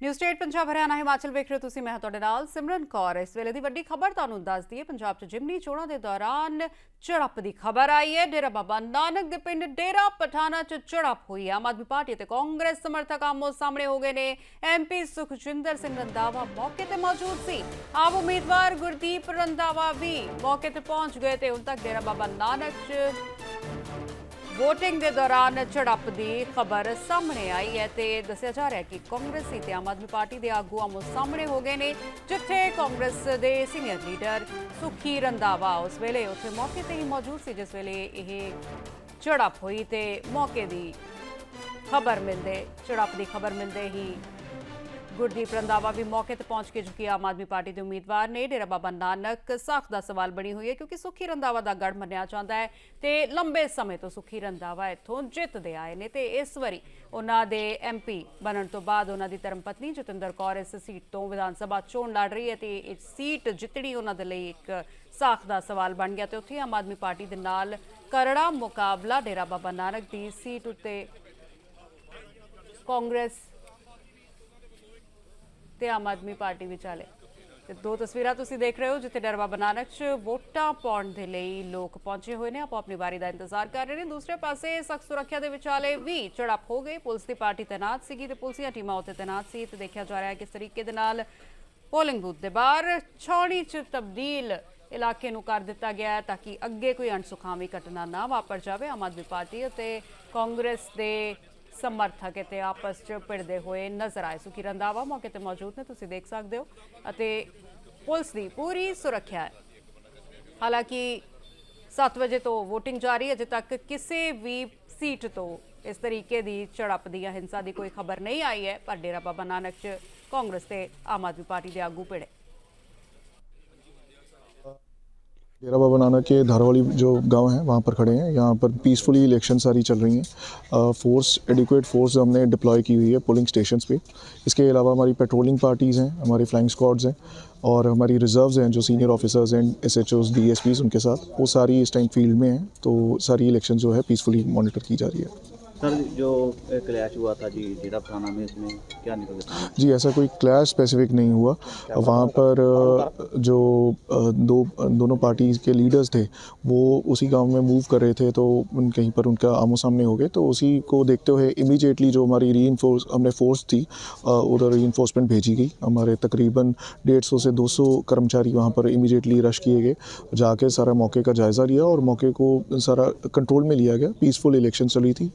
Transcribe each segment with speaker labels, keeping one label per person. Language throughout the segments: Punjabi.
Speaker 1: ਨਿਊ ਸਟੇਟ ਪੰਜਾਬ ਹਰਿਆਣਾ ਹਿਮਾਚਲ ਵੇਖ ਰਹੇ ਤੁਸੀਂ, ਮੈਂ ਤੁਹਾਡੇ ਨਾਲ ਸਿਮਰਨ ਕੌਰ। ਇਸ ਵੇਲੇ ਦੀ ਵੱਡੀ ਖਬਰ ਤੁਹਾਨੂੰ ਦੱਸ ਦਈਏ, ਪੰਜਾਬ 'ਚ ਜਿਮਨੀ ਚੋਣਾਂ ਦੇ ਦੌਰਾਨ ਝੜਪ ਦੀ ਖਬਰ ਆਈ ਹੈ। ਡੇਰਾ ਬਾਬਾ ਨਾਨਕ ਦੇ ਪਿੰਡ ਡੇਰਾ ਪਠਾਣਾ 'ਚ ਝੜਪ ਹੋਈ ਆਮ ਆਦਮੀ ਪਾਰਟੀ ਤੇ ਕਾਂਗਰਸ ਸਮਰਥਕ ਆਮੋ ਸਾਹਮਣੇ ਹੋ ਗਏ ਨੇ। ਐਮਪੀ ਸੁਖਜਿੰਦਰ ਸਿੰਘ ਰੰਧਾਵਾ ਮੌਕੇ ਤੇ ਮੌਜੂਦ ਸੀ। ਆਪ ਉਮੀਦਵਾਰ ਗੁਰਦੀਪ ਰੰਧਾਵਾ ਵੀ ਮੌਕੇ ਤੇ ਪਹੁੰਚ ਗਏ ਤੇ ਹੁਣ ਤੱਕ ਡੇਰਾ ਬਾਬਾ ਨਾਨਕ 'ਚ VOTING ਦੇ ਦੌਰਾਨ ਝੜਪ ਦੀ ਖਬਰ ਸਾਹਮਣੇ ਆਈ ਹੈ ਤੇ ਦੱਸਿਆ ਜਾ ਰਿਹਾ ਹੈ ਕਿ ਕਾਂਗਰਸੀ ਤੇ ਆਮ ਆਦਮੀ ਪਾਰਟੀ ਦੇ ਆਗੂ ਆਮੋ ਸਾਹਮਣੇ ਹੋ ਗਏ ਨੇ, ਜਿੱਥੇ ਕਾਂਗਰਸ ਦੇ ਸੀਨੀਅਰ ਲੀਡਰ ਸੁਖੀ ਰੰਧਾਵਾ ਉਸ ਵੇਲੇ ਉੱਥੇ ਮੌਕੇ ਤੇ ਹੀ ਮੌਜੂਦ ਸੀ, ਜਿਸ ਵੇਲੇ ਇਹ ਝੜਪ ਹੋਈ ਤੇ ਮੌਕੇ ਦੀ ਖਬਰ ਮਿਲਦੇ, ਝੜਪ ਦੀ ਖਬਰ ਮਿਲਦੇ ਹੀ ਗੁਰਦੀਪ ਰੰਧਾਵਾ ਵੀ ਮੌਕੇ ਤੇ ਪਹੁੰਚ ਕੇ ਚੁੱਕੀ ਆਮ ਆਦਮੀ ਪਾਰਟੀ ਦੇ ਉਮੀਦਵਾਰ ਨੇ। ਡੇਰਾ ਬਾਬਾ ਨਾਨਕ ਸਾਖ ਦਾ ਸਵਾਲ ਬਣੀ ਹੋਈ ਹੈ ਕਿਉਂਕਿ ਸੁਖੀ ਰੰਧਾਵਾ ਦਾ ਗੜ ਮੰਨਿਆ ਜਾਂਦਾ ਹੈ ਤੇ ਲੰਬੇ ਸਮੇਂ ਤੋਂ ਸੁਖੀ ਰੰਧਾਵਾ ਇੱਥੋਂ ਜਿੱਤਦੇ ਆਏ ਨੇ ਤੇ ਇਸ ਵਾਰੀ ਉਹਨਾਂ ਦੇ ਐਮਪੀ ਬਣਨ ਤੋਂ ਬਾਅਦ ਉਹਨਾਂ ਦੀ ਧਰਮਪਤਨੀ ਜਤਿੰਦਰ ਕੌਰ ਇਸ ਸੀਟ ਤੋਂ ਵਿਧਾਨ ਸਭਾ ਚੋਣ ਲੜ ਰਹੀ ਹੈ ਤੇ ਇਹ ਸੀਟ ਜਿੱਤਣੀ ਉਹਨਾਂ ਦੇ ਲਈ ਇੱਕ ਸਾਖ ਦਾ ਸਵਾਲ ਬਣ ਗਿਆ ਤੇ ਉੱਥੇ ਆਮ ਆਦਮੀ ਪਾਰਟੀ ਦੇ ਨਾਲ ਕਰੜਾ ਮੁਕਾਬਲਾ ਡੇਰਾ ਬਾਬਾ ਨਾਨਕ ਦੀ ਸੀਟ ਉੱਤੇ ਕਾਂਗਰਸ ਤੇ ਆਮ ਆਦਮੀ ਪਾਰਟੀ ਵਿਚਾਲੇ ਤੇ ਦੋ ਤਸਵੀਰਾਂ ਤੁਸੀਂ ਦੇਖ ਰਹੇ ਹੋ, ਜਿੱਥੇ ਡਰਵਾ ਬਨਾਨਕ 'ਚ ਵੋਟਾਂ ਪਾਉਣ ਦੇ ਲਈ ਲੋਕ ਪਹੁੰਚੇ ਹੋਏ ਨੇ। ਆਪੋ ਆਪਣੀ ਵਾਰੀ ਦਾ ਇੰਤਜ਼ਾਰ ਕਰ ਰਹੇ ਨੇ। ਦੂਸਰੇ ਪਾਸੇ ਸਖਤ ਸੁਰੱਖਿਆ ਦੇ ਵਿਚਾਲੇ ਵੀ ਝੜਪ ਹੋ ਗਈ। ਪੁਲਿਸ ਦੀ ਪਾਰਟੀ ਤੈਨਾਤ ਸੀਗੀ ਤੇ ਪੁਲਿਸੀਆਂ ਟੀਮਾਂ ਉੱਤੇ ਤੈਨਾਤ ਸੀ। ਤੇ ਦੇਖਿਆ ਜਾ ਰਿਹਾ ਹੈ ਕਿਸ ਤਰੀਕੇ ਦੇ ਨਾਲ ਪੋਲਿੰਗ ਬੂਥ ਦੇ ਬਾਹਰ ਛਾਉਣੀ 'ਚ ਤਬਦੀਲ ਇਲਾਕੇ ਨੂੰ ਕਰ ਦਿੱਤਾ ਗਿਆ ਹੈ ਤਾਂ ਕਿ ਅੱਗੇ ਕੋਈ ਅਣਸੁਖਾਵੀ ਘਟਨਾ ਨਾ ਵਾਪਰ ਜਾਵੇ ਆਮ ਆਦਮੀ ਪਾਰਟੀ ਅਤੇ ਕਾਂਗਰਸ ਦੇ ਸਮਰਥਕ ਇੱਥੇ ਆਪਸ 'ਚ ਭਿੜਦੇ ਹੋਏ ਨਜ਼ਰ ਆਏ। ਸੁਖੀ ਰੰਧਾਵਾ ਮੌਕੇ ਤੇ ਮੌਜੂਦ ਨੇ, ਤੁਸੀਂ ਦੇਖ ਸਕਦੇ ਹੋ। ਅਤੇ ਪੁਲਿਸ ਦੀ ਪੂਰੀ ਸੁਰੱਖਿਆ ਹੈ। ਹਾਲਾਂਕਿ 7 ਵਜੇ ਤੋਂ VOTING ਜਾਰੀ, ਅਜੇ ਤੱਕ ਕਿਸੇ ਵੀ ਸੀਟ ਤੋਂ ਇਸ ਤਰੀਕੇ ਦੀ ਝੜਪ ਦੀ ਜਾਂ ਹਿੰਸਾ ਦੀ ਕੋਈ ਖਬਰ ਨਹੀਂ ਆਈ ਹੈ, ਪਰ ਡੇਰਾ ਬਾਬਾ ਨਾਨਕ 'ਚ ਕਾਂਗਰਸ ਤੇ ਆਮ ਆਦਮੀ ਪਾਰਟੀ ਦੇ ਆਗੂ ਭਿੜੇ।
Speaker 2: डेरा बाबा नानक के धारवाली जो गाँव है, वहाँ पर खड़े हैं। यहाँ पर पीसफुली इलेक्शन सारी चल रही हैं। फोर्स एडिक्वेट फोर्स हमने डिप्लॉय की हुई है पोलिंग स्टेशन पे। इसके अलावा हमारी पेट्रोलिंग पार्टीज़ हैं, हमारे फ्लाइंग स्क्वाड्स हैं और हमारी रिजर्व्स हैं जो senior officers and S H Os D S Ps उनके साथ। वो सारी इस टाइम फ़ील्ड में हैं तो सारी इलेक्शन जो है पीसफुली मॉनिटर की जा रही है।
Speaker 3: सर जो क्लैश हुआ था जी डेरा थाना में इसमें क्या निकल गया
Speaker 2: जी ऐसा कोई क्लैश स्पेसिफिक नहीं हुआ। वहाँ पर जो दो दोनों पार्टीज़ के लीडर्स थे वो उसी गाँव में मूव कर रहे थे तो उन कहीं पर उनका आमो सामने हो गए तो उसी को देखते हुए इमीडिएटली जो हमारी री हमने फोर्स थी उधर री भेजी गई। हमारे तकरीबन डेढ़ सौ से 200 कर्मचारी वहाँ पर इमीडिएटली रश किए गए जाके सारा मौके का जायज़ा लिया और मौके को सारा कंट्रोल में लिया गया। पीसफुल इलेक्शन चली थी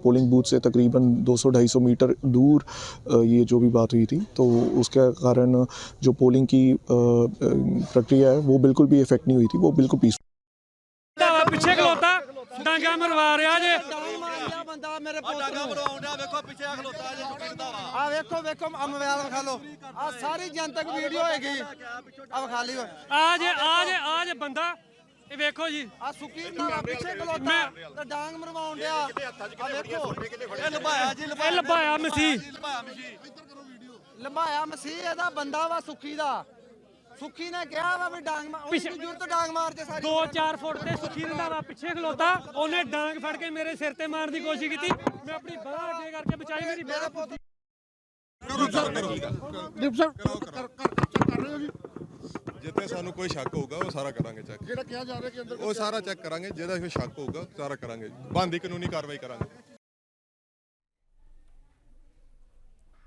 Speaker 2: पोलिंग बूथ से तकरीबन 200-250 मीटर दूर अ, ये जो भी बात हुई थी तो उसके कारण जो पोलिंग की अ, अ, प्रक्रिया है वो बिल्कुल भी इफेक्ट नहीं हुई थी वो बिल्कुल पीस
Speaker 4: ਦਾਵਾ ਪਿੱਛੇ ਖਲੋਤਾ ਡਾਂਗਾ ਮਰਵਾ ਰਿਹਾ ਜੇ
Speaker 5: ਮਾਰਿਆ ਬੰਦਾ ਮੇਰੇ ਪੁੱਤ
Speaker 6: ਡਾਂਗਾ
Speaker 5: ਨੂੰ
Speaker 6: ਮਰਵਾਉਂਦਾ ਵੇਖੋ ਪਿੱਛੇ ਆ ਖਲੋਤਾ ਜੇ ਸੁੱਕੀ ਵਾ
Speaker 5: ਆ ਵੇਖੋ ਵੇਖੋ ਆ ਮੋਬਾਈਲ ਵਿਖਾ ਲਓ ਆ ਸਾਰੀ ਜਨਤਕ ਵੀਡੀਓ ਹੈਗੀ ਆ ਵਿਖਾ ਲਈ
Speaker 4: ਆ ਜੇ ਆ ਜੇ ਆ ਜੇ ਬੰਦਾ ਇਹ ਵੇਖੋ ਜੀ
Speaker 5: ਆ ਸੁੱਕੀ ਨਾ ਪਿੱਛੇ ਖਲੋਤਾ ਤੇ ਡਾਂਗ ਮਰਵਾਉਣ ਡਿਆ ਆ ਵੇਖੋ
Speaker 6: ਇਹ ਲਭਾਇਆ ਜੀ
Speaker 4: ਇਹ ਲਭਾਇਆ ਮਸੀਹ
Speaker 6: ਲਭਾਇਆ ਮਸ਼ੀ
Speaker 5: ਲੰਬਾਇਆ ਮਸੀਹ ਇਹਦਾ ਬੰਦਾ ਵਾ ਸੁੱਕੀ ਦਾ ਸੁੱਕੀ ਨੇ ਕਿਹਾ ਵਾ ਵੀ ਡਾਂਗ ਮਾਰ ਉਹਦੀ ਜੁਰਤ ਡਾਂਗ ਮਾਰ ਤੇ ਸਾਰੀ
Speaker 4: 2-4 ਫੁੱਟ ਤੇ ਸੁੱਖੀ ਰੰਧਾਵਾ ਪਿੱਛੇ ਖਲੋਤਾ ਉਹਨੇ ਡਾਂਗ ਫੜ ਕੇ ਮੇਰੇ ਸਿਰ ਤੇ ਮਾਰਨ ਦੀ ਕੋਸ਼ਿਸ਼ ਕੀਤੀ ਮੈਂ ਆਪਣੀ ਬਾਹ ਅੱਗੇ ਕਰਕੇ ਬਚਾਈ ਮੇਰੀ ਬਾਹ ਫੁੱਟੀ
Speaker 7: ਜਿੱਥੇ ਸਾਨੂੰ ਕੋਈ ਸ਼ੱਕ ਹੋਊਗਾ ਉਹ ਸਾਰਾ ਕਰਾਂਗੇ ਚੈੱਕ ਜਿਹੜਾ ਕਿਹਾ ਜਾ ਰਿਹਾ ਕਿ ਅੰਦਰ ਉਹ ਸਾਰਾ ਚੈੱਕ ਕਰਾਂਗੇ ਜਿਹਦਾ ਕੋਈ ਸ਼ੱਕ ਹੋਊਗਾ ਸਾਰਾ ਕਰਾਂਗੇ। ਬੰਦੀ ਕਾਨੂੰਨੀ ਕਾਰਵਾਈ ਕਰਾਂਗੇ।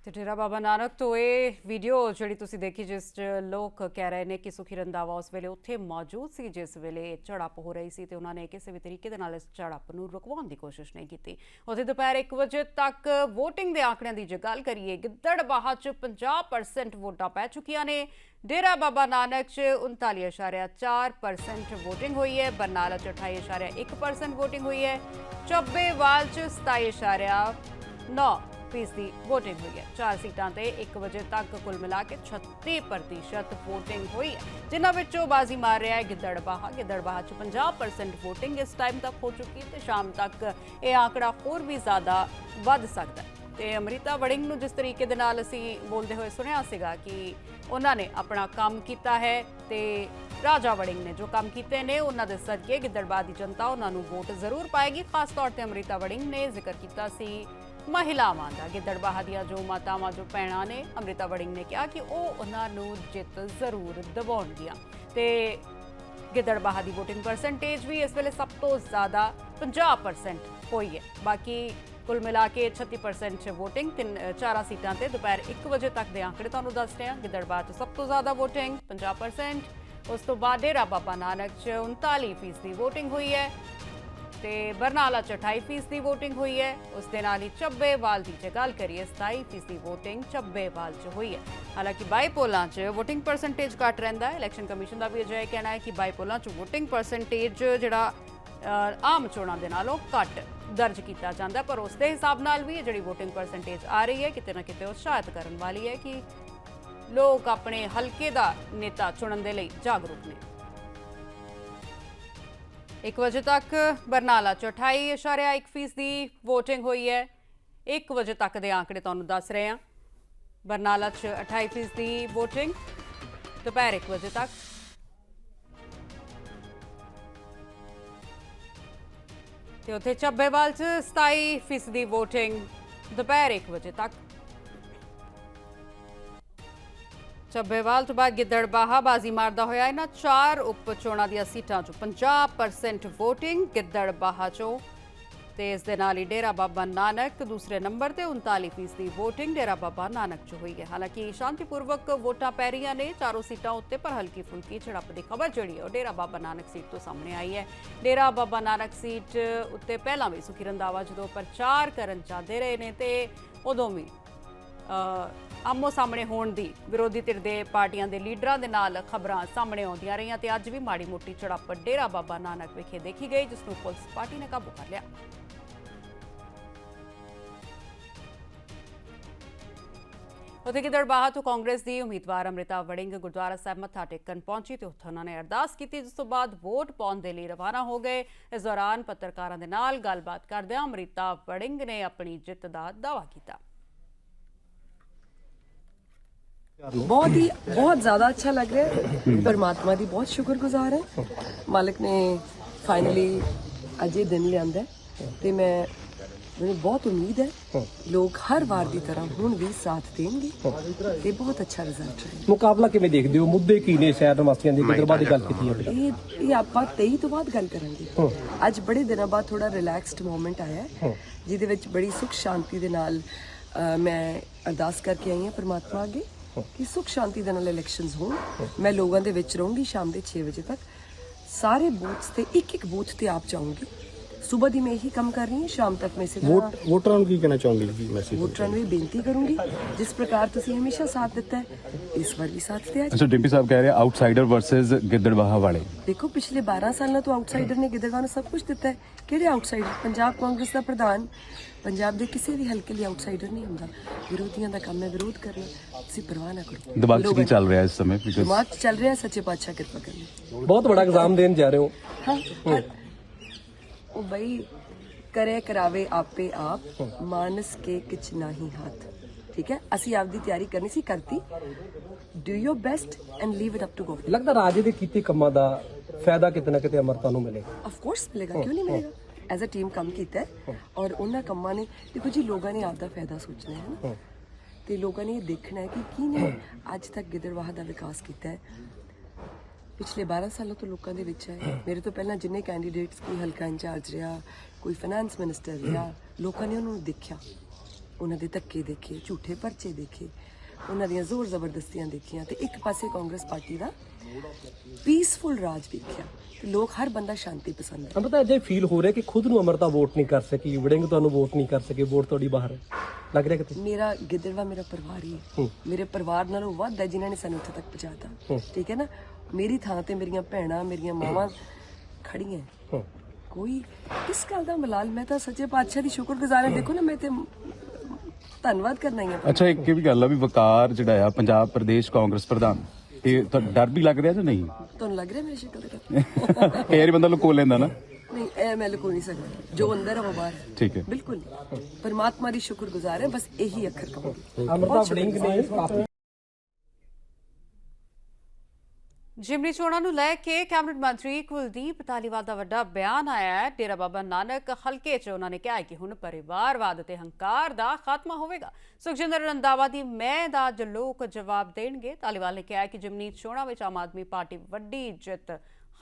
Speaker 1: ਤੇ ਡੇਰਾ ਬਾਬਾ ਨਾਨਕ ਤੋਂ ਇਹ ਵੀਡੀਓ ਜਿਹੜੀ ਤੁਸੀਂ ਦੇਖੀ, ਜਿਸ 'ਚ ਲੋਕ ਕਹਿ ਰਹੇ ਨੇ ਕਿ ਸੁਖੀ ਰੰਧਾਵਾ ਉਸ ਵੇਲੇ ਉੱਥੇ ਮੌਜੂਦ ਸੀ, ਜਿਸ ਵੇਲੇ ਝੜਪ ਹੋ ਰਹੀ ਸੀ ਤੇ ਉਹਨਾਂ ਨੇ ਕਿਸੇ ਵੀ ਤਰੀਕੇ ਦੇ ਨਾਲ ਇਸ ਝੜਪ ਨੂੰ ਰੁਕਵਾਉਣ ਦੀ ਕੋਸ਼ਿਸ਼ ਨਹੀਂ ਕੀਤੀ। ਉੱਥੇ ਦੁਪਹਿਰ 1 ਵਜੇ ਤੱਕ VOTING ਦੇ ਆંકੜਿਆਂ ਦੀ ਜੇ ਗੱਲ ਕਰੀਏ ਗਿੱਦੜਬਾਹਾ 'ਚ 50% ਵੋਟਾਂ ਪੈ ਚੁੱਕੀਆਂ ਨੇ। ਡੇਰਾ ਬਾਬਾ ਨਾਨਕ 'ਚ 39.4% VOTING ਹੋਈ ਹੈ, ਬਰਨਾਲਾ 'ਚ 28.1% VOTING ਹੋਈ ਹੈ ਚੱਬੇਵਾਲ 'ਚ 27.9 ਫੀਸਦੀ VOTING ਹੋਈ ਹੈ। ਚਾਰ ਸੀਟਾਂ ਤੇ 1 ਵਜੇ ਤੱਕ ਕੁੱਲ ਮਿਲਾ ਕੇ 36% VOTING ਹੋਈ ਹੈ, ਜਿਨ੍ਹਾਂ ਵਿੱਚੋਂ ਬਾਜ਼ੀ ਮਾਰ ਰਿਹਾ ਹੈ ਗਿੱਦੜਬਾਹਾ। ਗਿੱਦੜਬਾਹਾ 'ਚ 50% VOTING ਇਸ ਟਾਈਮ ਤੱਕ ਹੋ ਚੁੱਕੀ ਹੈ ਤੇ ਸ਼ਾਮ ਤੱਕ ਇਹ ਆંકੜਾ ਹੋਰ ਵੀ ਜ਼ਿਆਦਾ ਵੱਧ ਸਕਦਾ ਹੈ। ਤੇ ਅਮ੍ਰਿਤਾ ਵੜਿੰਗ ਨੂੰ ਜਿਸ ਤਰੀਕੇ ਦੇ ਨਾਲ ਅਸੀਂ ਬੋਲਦੇ ਹੋਏ ਸੁਣਿਆ ਸੀਗਾ ਕਿ ਉਹਨਾਂ ਨੇ ਆਪਣਾ ਕੰਮ ਕੀਤਾ ਹੈ ਤੇ ਰਾਜਾ ਵੜਿੰਗ ਨੇ ਜੋ ਕੰਮ ਕੀਤੇ ਨੇ, ਉਹਨਾਂ ਦੇ ਸਦਕੇ ਗਿੱਦੜਬਾਹ ਦੀ ਜਨਤਾ ਉਹਨਾਂ ਨੂੰ ਵੋਟ ਜ਼ਰੂਰ ਪਾਏਗੀ। ਖਾਸ ਤੌਰ ਤੇ ਅਮ੍ਰਿਤਾ ਵੜਿੰਗ ਨੇ ਜ਼ਿਕਰ ਕੀਤਾ ਸੀ ਮਹਿਲਾਵਾਂ ਦਾ ਗਿੱਦੜਬਾਹਾ ਦੀਆਂ ਜੋ ਮਾਤਾਵਾਂ ਜੋ ਭੈਣਾਂ ਨੇ ਅੰਮ੍ਰਿਤਾ ਵੜਿੰਗ ਨੇ ਕਿਹਾ ਕਿ ਉਹ ਉਹਨਾਂ ਨੂੰ ਜਿੱਤ ਜ਼ਰੂਰ ਦਿਵਾਉਣਗੀਆਂ। ਤੇ ਗਿੱਦੜਬਾਹਾ ਦੀ VOTING ਪਰਸੈਂਟੇਜ ਵੀ ਇਸ ਵੇਲੇ ਸਭ ਤੋਂ ਜ਼ਿਆਦਾ 50% ਹੋਈ ਹੈ। ਬਾਕੀ ਕੁੱਲ ਮਿਲਾ ਕੇ 36% VOTING ਤਿੰਨ ਅ, ਚਾਰਾਂ ਸੀਟਾਂ ਤੇ ਦੁਪਹਿਰ 1 ਵਜੇ ਤੱਕ ਦੇ ਆંકੜੇ ਤੁਹਾਨੂੰ ਦੱਸ ਰਹੇ ਹਾਂ। ਗਿੱਦੜਬਾਹਾ 'ਚ ਸਭ ਤੋਂ ਜ਼ਿਆਦਾ VOTING 50% ਉਸ ਤੋਂ ਬਾਅਦ ਡੇਰਾ ਬਾਬਾ ਨਾਨਕ 'ਚ 39% ਦੀ VOTING ਹੋਈ ਹੈ। ਤੇ ਬਰਨਾਲਾ 'ਚ 28% ਦੀ VOTING ਹੋਈ ਹੈ। ਉਸ ਦੇ ਨਾਲ ਹੀ ਚੱਬੇਵਾਲ ਦੀ ਜੇ ਗੱਲ ਕਰੀਏ 27% ਦੀ VOTING ਚੱਬੇਵਾਲ 'ਚ ਹੋਈ ਹੈ। ਹਾਲਾਂਕਿ ਬਾਈਪੋਲਾਂ 'ਚ VOTING ਪਰਸੈਂਟੇਜ ਘੱਟ ਰਹਿੰਦਾ ਹੈ। ਇਲੈਕਸ਼ਨ ਕਮਿਸ਼ਨ ਦਾ ਵੀ ਅਜਿਹਾ ਕਹਿਣਾ ਹੈ ਕਿ ਬਾਈਪੋਲਾਂ 'ਚ VOTING ਪਰਸੈਂਟੇਜ ਜਿਹੜਾ ਆਮ ਚੋਣਾਂ ਦੇ ਨਾਲੋਂ ਘੱਟ ਦਰਜ ਕੀਤਾ ਜਾਂਦਾ ਪਰ ਉਸ ਦੇ ਹਿਸਾਬ ਨਾਲ ਵੀ ਇਹ ਜਿਹੜੀ VOTING ਪਰਸੈਂਟੇਜ ਆ ਰਹੀ ਹੈ, ਕਿਤੇ ਨਾ ਕਿਤੇ ਉਤਸ਼ਾਹਿਤ ਕਰਨ ਵਾਲੀ ਹੈ ਕਿ ਲੋਕ ਆਪਣੇ ਹਲਕੇ ਦਾ ਨੇਤਾ ਚੁਣਨ ਦੇ ਲਈ ਜਾਗਰੂਕ ਨੇ। 1 ਵਜੇ ਤੱਕ ਬਰਨਾਲਾ ਚ 28.1% ਦੀ VOTING ਹੋਈ ਹੈ। 1 ਵਜੇ ਤੱਕ ਦੇ ਆંકੜੇ ਤੁਹਾਨੂੰ ਦੱਸ ਰਹੇ ਹਾਂ। ਬਰਨਾਲਾ ਚ 28% ਦੀ VOTING, ਦੁਪਹਿਰ 1 ਵਜੇ ਤੱਕ। ਤੇ ਉੱਥੇ ਚੱਬੇਵਾਲ ਚ 27% ਦੀ VOTING, ਦੁਪਹਿਰ 1 ਵਜੇ ਤੱਕ। ਚੱਬੇਵਾਲ ਤੋਂ ਬਾਅਦ ਗਿੱਦੜਬਾਹਾ ਬਾਜ਼ੀ ਮਾਰਦਾ ਹੋਇਆ ਇਹਨਾਂ ਚਾਰ ਉਪ ਚੋਣਾਂ ਦੀਆਂ ਸੀਟਾਂ 'ਚੋਂ 50% VOTING ਗਿੱਦੜਬਾਹਾ 'ਚੋਂ। ਤੇ ਇਸ ਦੇ ਨਾਲ ਹੀ ਡੇਰਾ ਬਾਬਾ ਨਾਨਕ ਦੂਸਰੇ ਨੰਬਰ ਤੇ 39% ਦੀ VOTING ਡੇਰਾ ਬਾਬਾ ਨਾਨਕ 'ਚ ਹੋਈ ਹੈ। ਹਾਲਾਂਕਿ ਸ਼ਾਂਤੀਪੂਰਵਕ ਵੋਟਾਂ ਪੈ ਰਹੀਆਂ ਨੇ, ਚਾਰੋਂ ਸੀਟਾਂ ਉੱਤੇ ਪਰ ਹਲਕੀ ਫੁਲਕੀ ਝੜਪ ਦੀ ਖਬਰ ਜਿਹੜੀ ਹੈ ਉਹ ਡੇਰਾ ਬਾਬਾ ਨਾਨਕ ਸੀਟ ਤੋਂ ਸਾਹਮਣੇ ਆਈ ਹੈ। ਡੇਰਾ ਬਾਬਾ ਨਾਨਕ ਸੀਟ ਉੱਤੇ ਪਹਿਲਾਂ ਵੀ ਸੁਖੀ ਰੰਦਾਵਾ ਜਦੋਂ ਪ੍ਰਚਾਰ ਕਰਨ ਜਾਂਦੇ ਰਹੇ ਨੇ ਤੇ ਉਦੋਂ ਵੀ ਆਮੋ ਸਾਹਮਣੇ ਹੋਣ ਦੀ ਵਿਰੋਧੀ ਧਿਰ ਦੇ ਪਾਰਟੀਆਂ ਦੇ ਲੀਡਰਾਂ ਦੇ ਨਾਲ ਖਬਰਾਂ ਸਾਹਮਣੇ ਆਉਂਦੀਆਂ ਰਹੀਆਂ ਤੇ ਅੱਜ ਵੀ ਮਾੜੀ ਮੋਟੀ ਝੜਪ ਡੇਰਾ ਬਾਬਾ ਨਾਨਕ ਵਿਖੇ ਦੇਖੀ ਗਈ, ਜਿਸ ਨੂੰ ਪੁਲਿਸ ਪਾਰਟੀ ਨੇ ਕਾਬੂ ਕਰ ਲਿਆ। ਉਥੇ ਗਿੱਦੜਬਾਹਾ ਤੋਂ ਕਾਂਗਰਸ ਦੀ ਉਮੀਦਵਾਰ ਅੰਮ੍ਰਿਤਾ ਵੜਿੰਗ ਗੁਰਦੁਆਰਾ ਸਾਹਿਬ ਮੱਥਾ ਟੇਕਣ ਪਹੁੰਚੀ ਤੇ ਉੱਥੇ ਉਹਨਾਂ ਨੇ ਅਰਦਾਸ ਕੀਤੀ, ਜਿਸ ਤੋਂ ਬਾਅਦ ਵੋਟ ਪਾਉਣ ਦੇ ਲਈ ਰਵਾਨਾ ਹੋ ਗਏ। ਇਸ ਦੌਰਾਨ ਪੱਤਰਕਾਰਾਂ ਦੇ ਨਾਲ ਗੱਲਬਾਤ ਕਰਦਿਆਂ ਅੰਮ੍ਰਿਤਾ ਵੜਿੰਗ ਨੇ ਆਪਣੀ ਜਿੱਤ ਦਾ ਦਾਅਵਾ ਕੀਤਾ।
Speaker 8: ਬਹੁਤ ਹੀ ਬਹੁਤ ਜ਼ਿਆਦਾ ਅੱਛਾ ਲੱਗ ਰਿਹਾ ਹੈ। ਪਰਮਾਤਮਾ ਦੀ ਬਹੁਤ ਸ਼ੁਕਰਗੁਜ਼ਾਰ ਹਾਂ। ਮਾਲਕ ਨੇ ਫਾਈਨਲੀ ਅੱਜ ਇਹ ਦਿਨ ਲਿਆਂਦਾ ਤੇ ਮੈਂ ਮੈਨੂੰ ਬਹੁਤ ਉਮੀਦ ਹੈ ਲੋਕ ਹਰ ਵਾਰ ਦੀ ਤਰ੍ਹਾਂ ਹੁਣ ਵੀ ਸਾਥ ਦੇਣਗੇ ਤੇ ਬਹੁਤ ਅੱਛਾ ਰਿਜ਼ਲਟ ਹੈ
Speaker 9: ਮੁਕਾਬਲਾ ਕਿਵੇਂ ਦੇਖਦੇ ਹੋ? ਮੁੱਦੇ ਕੀ ਨੇ ਸ਼ਹਿਰ ਵਾਸੀਆਂ ਦੀ? ਕਿਦਰਬਾ ਦੀ ਗੱਲ ਕੀਤੀ ਹੈ
Speaker 8: ਇਹ ਇਹ ਆਪਾਂ 23 ਤੋਂ ਬਾਅਦ ਗੱਲ ਕਰਾਂਗੇ। ਅੱਜ ਬੜੇ ਦਿਨਾਂ ਬਾਅਦ ਥੋੜਾ ਰਿਲੈਕਸਡ ਮੂਮੈਂਟ ਆਇਆ ਜਿਹਦੇ ਵਿੱਚ ਬੜੀ ਸੁਖ ਸ਼ਾਂਤੀ ਦੇ ਨਾਲ ਮੈਂ ਅਰਦਾਸ ਕਰਕੇ ਆਈ ਹਾਂ ਪਰਮਾਤਮਾ ਅੱਗੇ। ਕਿ ਸੁਖ ਸ਼ਾਂਤੀ ਦੇ ਨਾਲ ਇਲੈਕਸ਼ਨਸ ਹੋਣ। ਮੈਂ ਲੋਕਾਂ ਦੇ ਵਿੱਚ ਰਹੂੰਗੀ ਸ਼ਾਮ ਦੇ 6 ਵਜੇ ਤੱਕ। ਸਾਰੇ ਬੂਥਸ ਤੇ ਇੱਕ ਇੱਕ ਬੂਥ ਤੇ ਆਪ ਜਾਊਂਗੀ। ਸਵੇਰ ਦੀ ਮੈਂ ਇਹੀ ਕੰਮ ਕਰ ਰਹੀ ਹਾਂ ਸ਼ਾਮ ਤੱਕ ਮੈਂ ਇਸੇ ਤਰ੍ਹਾਂ
Speaker 9: ਵੋਟ ਵੋਟਰਾਂ ਨੂੰ ਕੀ ਕਹਿਣਾ ਚਾਹੋਗੇ ਜੀ ਮੈਸੇਜ
Speaker 8: ਵੋਟਰਾਂ ਨੂੰ ਇਹ ਬੇਨਤੀ ਕਰੂੰਗੀ ਜਿਸ ਪ੍ਰਕਾਰ ਤੁਸੀਂ ਹਮੇਸ਼ਾ ਸਾਥ ਦਿੱਤਾ ਹੈ ਇਸ ਵਾਰ ਵੀ ਸਾਥ ਦਿਆ
Speaker 10: ਅੱਛਾ ਡਿੰਪੀ ਸਾਹਿਬ ਕਹਿ ਰਹੇ ਆਊਟਸਾਈਡਰ ਵਰਸਸ ਗਿੱਦੜਬਾਹਾ ਵਾਲੇ।
Speaker 8: ਦੇਖੋ ਪਿਛਲੇ 12 ਸਾਲਾਂ ਤੋਂ ਆਊਟਸਾਈਡਰ ਨੇ ਗਿੱਦੜਬਾਹ ਨੂੰ ਸਭ ਕੁਝ ਦਿੱਤਾ ਹੈ। ਕਿਹੜੇ ਆਊਟਸਾਈਡਰ ਪੰਜਾਬ ਕਾਂਗਰਸ ਦਾ ਪ੍ਰਧਾਨ ਪੰਜਾਬ ਦੇ ਕਿਸੇ ਵੀ ਹਲਕੇ ਲਈ ਆਊਟਸਾਈਡਰ ਨਹੀਂ ਹੁੰਦਾ। ਵਿਰੋਧੀਆਂ ਦਾ ਕੰਮ ਹੈ ਵਿਰੋਧ ਕਰਨਾ। ਤੁਸੀਂ ਪਰਵਾਹ ਨਾ ਕਰੋ।
Speaker 10: ਦਿਮਾਗ 'ਚ ਕੀ ਚੱਲ ਰਿਹਾ ਇਸ ਸਮੇਂ? ਬਿਕਾਜ਼
Speaker 8: ਦਿਮਾਗ 'ਚ ਚੱਲ ਰਿਹਾ ਸੱਚੇ ਪਾਤਸ਼ਾਹ ਕਿਰਪਾ ਕਰਨੀ
Speaker 9: ਬਹੁਤ ਵੱਡਾ ਇਗਜ਼ਾਮ ਦੇਣ ਜਾ ਰਹੇ ਹੋ।
Speaker 8: ਹਾਂ ਪਰ ਉਹ ਬਈ ਕਰੇ ਕਰਾਵੇ ਆਪੇ ਆਪ ਮਾਨਸ ਕੇ ਕਿਛ ਨਹੀਂ ਹੱਥ। ਠੀਕ ਹੈ? ਅਸੀਂ ਆਪਦੀ ਤਿਆਰੀ ਕਰਨੀ ਸੀ ਕਰਤੀ। Do your best and leave it up to God
Speaker 9: ਲੱਗਦਾ ਰਾਜੇ ਦੇ ਕੀਤੇ ਕੰਮਾਂ ਦਾ ਫਾਇਦਾ ਕਿਤੇ ਨਾ ਕਿਤੇ ਅਮਰਤਾ ਨੂੰ ਮਿਲੇਗਾ।
Speaker 8: ਆਫ ਕੋਰਸ ਮਿਲੇਗਾ ਕਿਉਂ ਨਹੀਂ ਮਿਲੇਗਾ? ਐਜ਼ ਅ ਟੀਮ ਕੰਮ ਕੀਤਾ ਹੈ ਔਰ ਉਹਨਾਂ ਕੰਮਾਂ ਨੇ ਦੇਖੋ ਜੀ ਲੋਕਾਂ ਨੇ ਆਪਦਾ ਫਾਇਦਾ ਸੋਚਣਾ ਹੈ ਨਾ। ਤੇ ਲੋਕਾਂ ਨੇ ਇਹ ਦੇਖਣਾ ਹੈ ਕਿ ਕਿਹਨੇ ਅੱਜ ਤੱਕ ਗਿੱਦੜਵਾਹ ਦਾ ਵਿਕਾਸ ਕੀਤਾ ਹੈ। ਪਿਛਲੇ 12 ਸਾਲਾਂ ਤੋਂ ਲੋਕਾਂ ਦੇ ਵਿੱਚ ਹੈ। ਮੇਰੇ ਤੋਂ ਪਹਿਲਾਂ ਜਿੰਨੇ ਕੈਂਡੀਡੇਟਸ ਕੋਈ ਹਲਕਾ ਇੰਚਾਰਜ ਰਿਹਾ ਕੋਈ ਫਾਈਨਾਂਸ ਮਿਨਿਸਟਰ ਰਿਹਾ ਲੋਕਾਂ ਨੇ ਉਹਨਾਂ ਨੂੰ ਦੇਖਿਆ। ਉਹਨਾਂ ਦੇ ਧੱਕੇ ਦੇਖੇ ਝੂਠੇ ਪਰਚੇ ਦੇਖੇ। ਉਹਨਾਂ ਦੀਆਂ ਜ਼ੋਰ ਜ਼ਬਰਦਸਤੀਆਂ ਦੇਖੀਆਂ ਤੇ ਇੱਕ ਪਾਸੇ ਕਾਂਗਰਸ ਪਾਰਟੀ ਦਾ ਪੀਸਫੁਲ ਰਾਜ ਦੇਖਿਆ ਤੇ ਲੋਕ ਹਰ ਬੰਦਾ ਸ਼ਾਂਤੀ ਪਸੰਦ ਹੈ
Speaker 9: ਅਮਰਤਾ ਅਜੇ ਫੀਲ ਹੋ ਰਿਹਾ ਕਿ ਖੁਦ ਨੂੰ ਅਮਰਤਾ ਵੋਟ ਨਹੀਂ ਕਰ ਸਕੀ ਵੜਿੰਗ ਤੁਹਾਨੂੰ ਵੋਟ ਨਹੀਂ ਕਰ ਸਕੇ ਵੋਟ ਤੁਹਾਡੀ ਬਾਹਰ ਹੈ। ਲੱਗ ਰਿਹਾ ਕਿਤੇ?
Speaker 8: ਮੇਰਾ ਗਿੱਦੜਵਾ ਮੇਰਾ ਪਰਿਵਾਰ ਹੀ ਹੈ। ਮੇਰੇ ਪਰਿਵਾਰ ਨਾਲੋਂ ਵੱਧ ਹੈ ਜਿਨ੍ਹਾਂ ਨੇ ਸਾਨੂੰ ਇੱਥੇ ਤੱਕ ਪਹੁੰਚਾਤਾ। ਠੀਕ ਹੈ ਨਾ? ਮੇਰੀ ਥਾਂ ਤੇ ਮੇਰੀਆਂ ਭੈਣਾਂ ਮੇਰੀਆਂ ਮਾਵਾਂ ਖੜੀਆਂ। ਕੋਈ ਕਿਸ ਗੱਲ ਦਾ ਮਲਾਲ ਮੈਂ ਤਾਂ ਸੱਚੇ ਪਾਤਸ਼ਾਹ ਦੀ ਸ਼ੁਕਰਗੁਜ਼ਾਰ ਹਾਂ। ਦੇਖੋ ਨਾ ਮੈਂ ਤੇ ਧੰਨਵਾਦ ਕਰਨਾ ਹੀ ਹੈ
Speaker 10: ਅੱਛਾ ਇੱਕ ਇਹ ਵੀ ਗੱਲ ਆ ਵੀ ਵਕਾਰ ਜਿਹੜਾ ਆ ਪੰਜਾਬ ਪ੍ਰਦੇਸ਼ ਕਾਂਗਰਸ ਪ੍ਰਧਾਨ ਇਹ ਤਾਂ ਡਰ ਵੀ ਲੱਗ ਰਿਹਾ ਜਾਂ ਨਹੀਂ?
Speaker 8: ਤੁਹਾਨੂੰ ਲੱਗ ਰਿਹਾ ਮੇਰੀ ਸ਼ਕਲ ਦਾ
Speaker 10: ਵਾਰੀ ਬੰਦਾ ਲੁਕੋ ਲੈਂਦਾ ਨਾ।
Speaker 8: ਨਹੀਂ ਇਹ ਮੈਂ ਲੁਕੋ ਨਹੀਂ ਸਕਦਾ। ਜੋ ਅੰਦਰ ਹੈ ਉਹ ਬਾਹਰ ਹੈ।
Speaker 10: ਠੀਕ ਹੈ।
Speaker 8: ਬਿਲਕੁਲ। ਪਰਮਾਤਮਾ ਦੀ ਸ਼ੁਕਰਗੁਜ਼ਾਰ ਹੈ ਬਸ ਇਹੀ ਅੱਖਰ ਕਹੂੰਗੀ।
Speaker 9: ਅਮਰਤਾ ਵੜਿੰਗ ਨੇ ਕਾਫੀ
Speaker 1: ਜਿਮਨੀ ਚੋਣਾਂ ਨੂੰ ਲੈ ਕੇ ਕੈਬਨਿਟ ਮੰਤਰੀ ਕੁਲਦੀਪ ਧਾਲੀਵਾਲ ਦਾ ਵੱਡਾ ਬਿਆਨ ਆਇਆ ਹੈ। ਡੇਰਾ ਬਾਬਾ ਨਾਨਕ ਹਲਕੇ 'ਚ ਉਹਨਾਂ ਨੇ ਕਿਹਾ ਕਿ ਹੁਣ ਪਰਿਵਾਰਵਾਦ ਅਤੇ ਹੰਕਾਰ ਦਾ ਖਾਤਮਾ ਹੋਵੇਗਾ। ਸੁਖਜਿੰਦਰ ਰੰਦਾਵਾ ਦੀ ਮੈਂ ਦਾ ਅੱਜ ਲੋਕ ਜਵਾਬ ਦੇਣਗੇ। ਧਾਲੀਵਾਲ ਨੇ ਕਿਹਾ ਕਿ ਜਿਮਨੀ ਚੋਣਾਂ ਵਿੱਚ ਆਮ ਆਦਮੀ ਪਾਰਟੀ ਵੱਡੀ ਜਿੱਤ